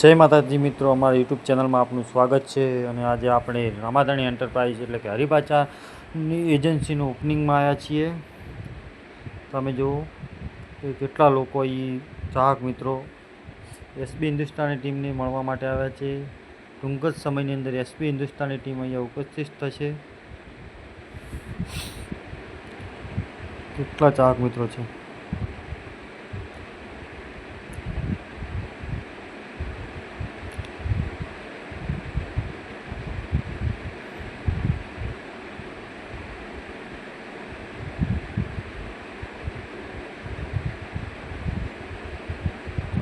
જય માતાજી મિત્રો, અમારા યુટ્યુબ ચેનલમાં આપનું સ્વાગત છે અને આજે આપણે રામાધાણી એન્ટરપ્રાઇઝ એટલે કે હરિભાચાની એજન્સીનું ઓપનિંગમાં આવ્યા છીએ. તમે જુઓ કે કેટલા લોકો એ ચાહક મિત્રો એસબી હિન્દુસ્તાની ટીમને મળવા માટે આવ્યા છે. ટૂંક જ સમયની અંદર એસબી હિન્દુસ્તાની ટીમ અહીંયા ઉપસ્થિત થશે. કેટલા ચાહક મિત્રો છે?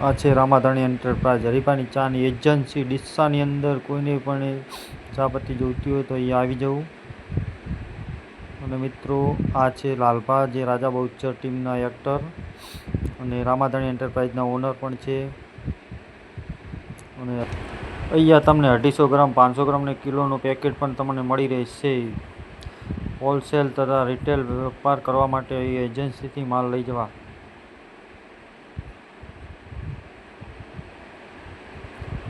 આ છે રામાધાણી એન્ટરપ્રાઇઝ હરીફાની ચાની એજન્સી ડીસાની અંદર કોઈને પણ ચા પત્તી જોઈતી હોય તો અહીંયા આવી જવું. અને મિત્રો, આ છે લાલભા, જે રાજા બહુચર ટીમના એક્ટર અને રામાધાણી એન્ટરપ્રાઇઝના ઓનર પણ છે. અને અહીંયા તમને અઢીસો ગ્રામ, પાંચસો ગ્રામ ને કિલોનું પેકેટ પણ તમને મળી રહેશે. હોલસેલ તથા રિટેલ વેપાર કરવા માટે એજન્સીથી માલ લઈ જવા.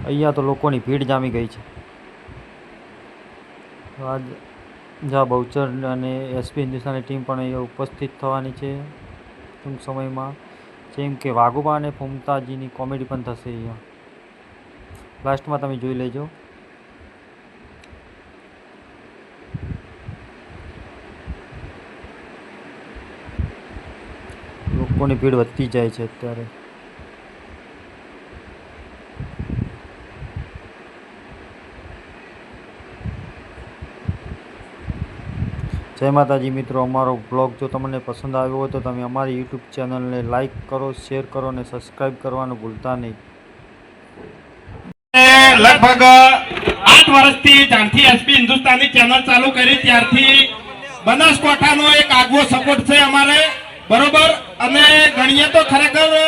અહીંયા તો લોકોની ભીડ જામી ગઈ છે. આજ જા બહુચર અને એસપી હિન્દુસ્તાની ટીમ પણ અહીંયા ઉપસ્થિત થવાની છે. ટૂંક સમયમાં જેમ કે વાઘુબા અને ફુમતાજીની કોમેડી પણ થશે અહીંયા. લાસ્ટમાં તમે જોઈ લેજો. લોકોની ભીડ વધતી જાય છે અત્યારે. જય માતાજી મિત્રો, અમારો બ્લોગ જો તમને પસંદ આવ્યો હોય તો તમે અમારી યુટ્યુબ ચેનલને લાઈક કરો શેર કરો અને સબસ્ક્રાઈબ કરવાનું ભૂલતા નહીં. લગભગ આઠ વર્ષથી જ્યારથી એસપી હિન્દુસ્તાની ચેનલ ચાલુ કરી, ત્યારથી બનાસકાંઠાનો એક આગવો સપોર્ટ છે અમારે. બરોબર? અને ગણીએ તો ખરેખર